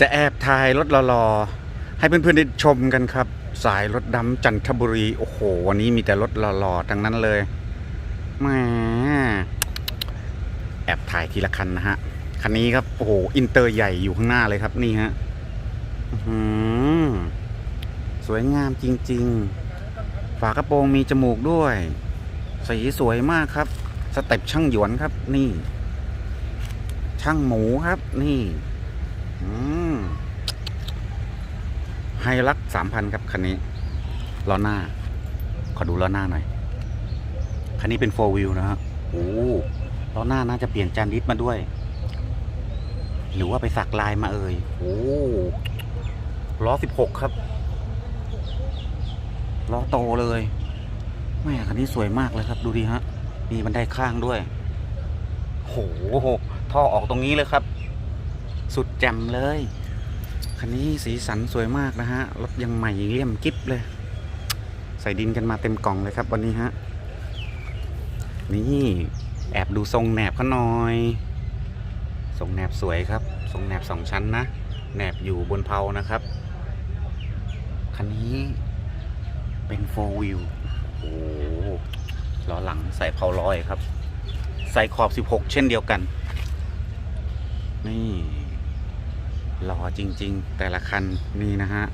จะแอบถ่ายรถรอๆให้เพื่อนๆได้ชมกันครับ สายรถดำจันทบุรี โอ้โห วันนี้มีแต่รถรอๆทั้งนั้นเลยแหมแอบถ่ายทีละคันนะฮะ คันนี้ครับ โอ้โห อินเตอร์ใหญ่อยู่ข้างหน้าเลยครับนี่ฮะสวยงามจริง ๆ ฝากระโปรงมีจมูกด้วย สีสวยมากครับ สเต็ปช่างหยวนครับ นี่ ช่างหมูครับ นี่ ไฮลักสามพันครับคันนี้ล้อหน้า ขอดูล้อหน้าหน่อย คันนี้เป็นโฟวิวนะฮะโอ้ล้อหน้าน่าจะเปลี่ยนจานดิสมาด้วย หรือว่าไปสักลายมาเอ่ยโอ้ล้อสิบหกครับล้อโตเลยแม่คันนี้สวยมากเลยครับ ดูดิฮะ มีบันไดข้างด้วยโหท่อออกตรงนี้เลยครับ สุดแจ่มเลย คันนี้สีสันสวยมากนะฮะ รถยังใหม่เลี่ยมกิ๊บเลย ใส่ดินกันมาเต็มกล่องเลยครับวันนี้ฮะ นี่แอบดูทรงแหนบเขาหน่อย ทรงแหนบสวยครับ ทรงแหนบสองชั้นนะ แหนบอยู่บนเพลานะครับ คันนี้เป็นโฟวิวโอ้ล้อหลังใส่เพลาลอยครับ ใส่ขอบ 16 เช่นเดียวกัน นี่ หล่อจริง ๆ แต่ละคันนี่นะฮะ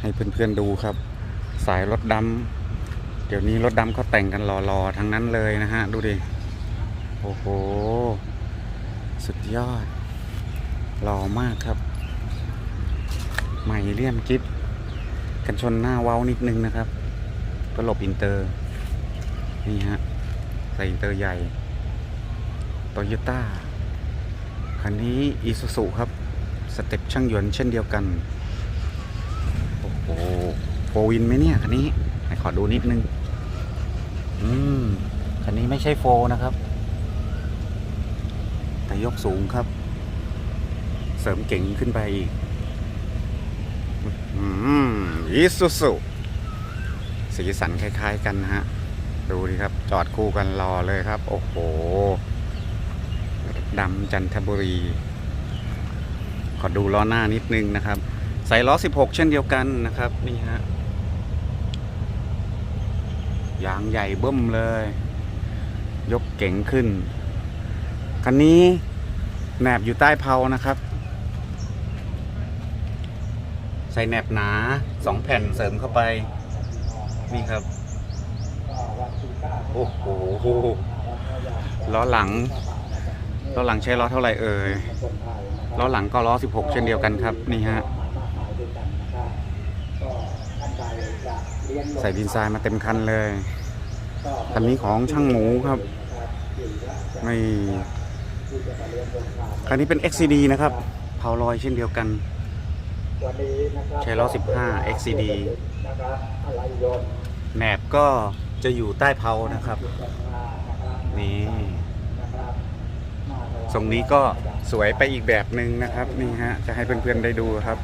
ให้เพื่อนๆดูครับ สายรถดำเดี๋ยวนี้รถดำเขาแต่งกันหล่อๆทั้งนั้นเลยนะฮะ ดูดิ โอ้โห สุดยอด หล่อมากครับ ใหม่เลี่ยมกิฟกันชนหน้าเว้านิดนึงนะครับก็หลบอินเตอร์ นี่ฮะ ใส่อินเตอร์ใหญ่โตโยต้าคันนี้อีซูซูครับ สเต็ปช่างหยวนเช่นเดียวกัน โอ้โหโฟวินไหมเนี่ยคันนี้ไหนขอดูนิดนึง อืม คันนี้ไม่ใช่โฟนะครับ แต่ยกสูงครับ เสริมเก่งขึ้นไปอีก อืมอีซูซูสีสันคล้าย ๆ กันนะฮะ ดูดิครับ จอดคู่กันรอเลยครับ โอ้โหดำจันทบุรี อดูล้อหน้านิดนึงนะครับ ใส่ล้อ 16 เช่นเดียวกันนะครับ นี่ฮะยางใหญ่เบิ้มเลย ยกเก๋งขึ้น คันนี้แหนบอยู่ใต้เพานะครับ ใส่แหนบหนาสองแผ่นเสริมเข้าไป นี่ครับ โอ้โหล้อหลังล้อหลังใช้ล้อเท่าไหร่เอ่ย ล้อหลังก็ล้อ 16 เช่นเดียวกันครับนี่ฮะใส่ดินทรายมาเต็มคันเลยคันนี้ของช่างหมูครับไม่คันนี้เป็น XCD นะครับเผาลอยเช่นเดียวกันใช้ล้อ 15 XCD แหนบก็จะอยู่ใต้เพลานะครับ นี่ ทรงนี้ก็สวยไปอีกแบบหนึ่งนะครับนี่ฮะจะให้เพื่อนๆได้ดูครับ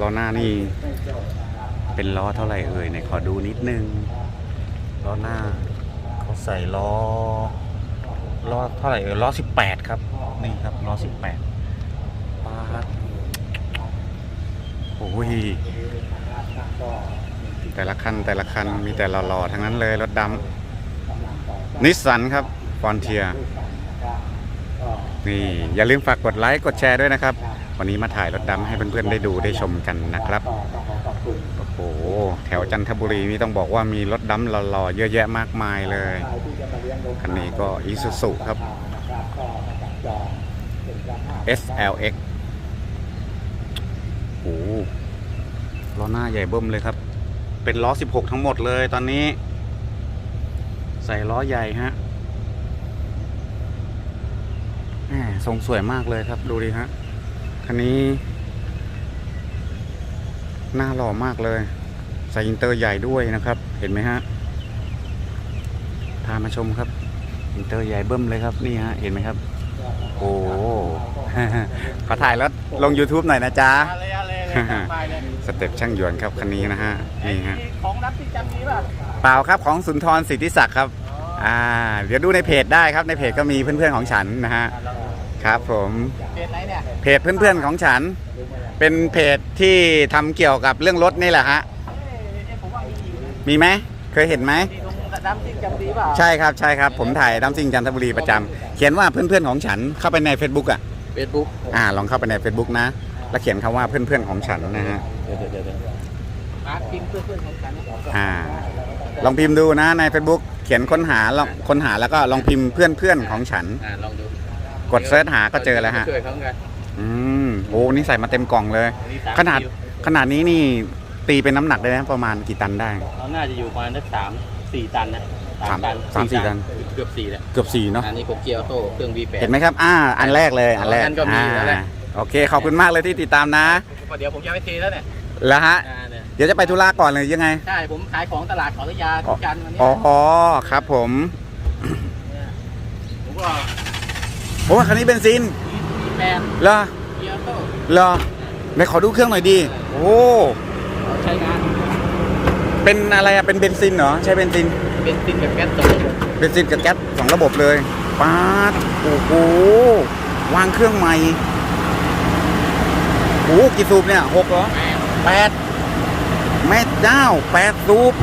ล้อหน้านี่เป็นล้อเท่าไหร่เอ่ยไหนขอดูนิดนึงล้อหน้าเขาใส่ล้อล้อเท่าไหร่เอ่ยล้อ18ครับนี่ครับล้อ18ปาดโอ้ยแต่ละคันแต่ละคันมีแต่หล่อๆทั้งนั้นเลยรถดำนิสสันครับฟอนเทีย นี่อย่าลืมฝากกดไลค์กดแชร์ด้วยนะครับ วันนี้มาถ่ายรถดำให้เพื่อนๆได้ดูได้ชมกันนะครับโอ้โหแถวจันทบุรีนี่ต้องบอกว่ามีรถดำหล่อๆเยอะแยะมากมายเลยคันนี้ก็อีซูซุครับ SLX โอ้ล้อหน้าใหญ่เบิ้มเลยครับ เป็นล้อ 16 ทั้งหมดเลยตอนนี้ ใส่ล้อใหญ่ฮะแหม ทรงสวยมากเลยครับ ดูดิฮะ คันนี้ หน้าหล่อมากเลย ใส่อินเตอร์ใหญ่ด้วยนะครับ เห็นไหมฮะ พามาชมครับ อินเตอร์ใหญ่เบิ้มเลยครับ นี่ฮะ เห็นไหมครับ โอ้ขอถ่ายแล้วลง YouTube หน่อยนะจ๊ะอะไรอะไรอะไรไปเลยสเต็ปช่างหยวนครับคันนี้นะฮะ นี่ฮะ ของรับที่จำนี้ป่ะ เปล่าครับของสุนทรสิทธิศักดิ์ครับ อ่า เดี๋ยวดูในเพจได้ครับ ในเพจก็มีเพื่อนๆของฉันนะฮะคครับผม เพจไหนเนี่ยเพจเพื่อนๆของฉัน เป็นเพจที่ทำเกี่ยวกับเรื่องรถนี่แหละฮะเอ้ยเอ้ยผมว่ามีอยู่นะมีไหม เคยเห็นไหม ที่ตรงน้ำจิ้มจำดีเปล่าใช่ครับใช่ครับ ผมถ่ายดัมซิงจันทบุรีประจำเขียนว่าเพื่อนๆของฉันเข้าไปใน Facebook อะ เฟซบุ๊กอ่า ลองเข้าไปใน Facebook นะ แล้วเขียนคำว่าเพื่อนๆของฉันนะฮะ เดี๋ยวเดี๋ยวเดี๋ยวมาร์คพิมพ์เพื่อนเพื่อนของฉันอ่า ลองพิมพ์ดูนะใน Facebook เขียนค้นหาลองค้นหาแล้วก็ลองพิมพ์เพื่อนๆของฉัน อ่าลองดูกดเสิร์ชหาก็เจอแล้วฮะช่วยเขากันอืมโอ้นี่ใส่มาเต็มกล่องเลยอันนี้สมขนาดคิวขนาดนี้นี่ตีเป็นน้ำหนักได้ไหมประมาณกี่ตันได้เราน่าจะอยู่ประมาณสักสามสี่ตันนะสามสามสี่ตันเกือบสี่แหละเกือบสี่เนาะอันนี้ผมเกียร์ออโต้เครื่อง V8 เห็นไหมครับอ่าอันแรกเลยอันแรกอันก็มีแล้วแหละอ่าโอเคขอบคุณมากเลยที่ติดตามนะเดี๋ยวผมจะไปเทแล้วเนี่ยแล้วฮะอ่า เนี่ยเดี๋ยวจะไปธุระก่อนเลยยังไง ใช่ผมขายของตลาดขอรยาทุกจันทร์วันเนี้ยอ๋อครับผม ผมก็โอ้คันนี้เบนซินแปดเหรอเกียร์ออโต้เหรอไหนขอดูเครื่องหน่อยดี โอ้ใช้งานเป็นอะไรอะเป็นเบนซินเหรอ ใช้เบนซิน เป็นซินกับแก๊สตัวเบนซินกับแก๊สสองระบบเลยป๊าดโอ้โหวางเครื่องใหม่โอ้โหกี่สูบเนี่ยหกเหรอแม่แปด แม่เจ้าแปดสูบ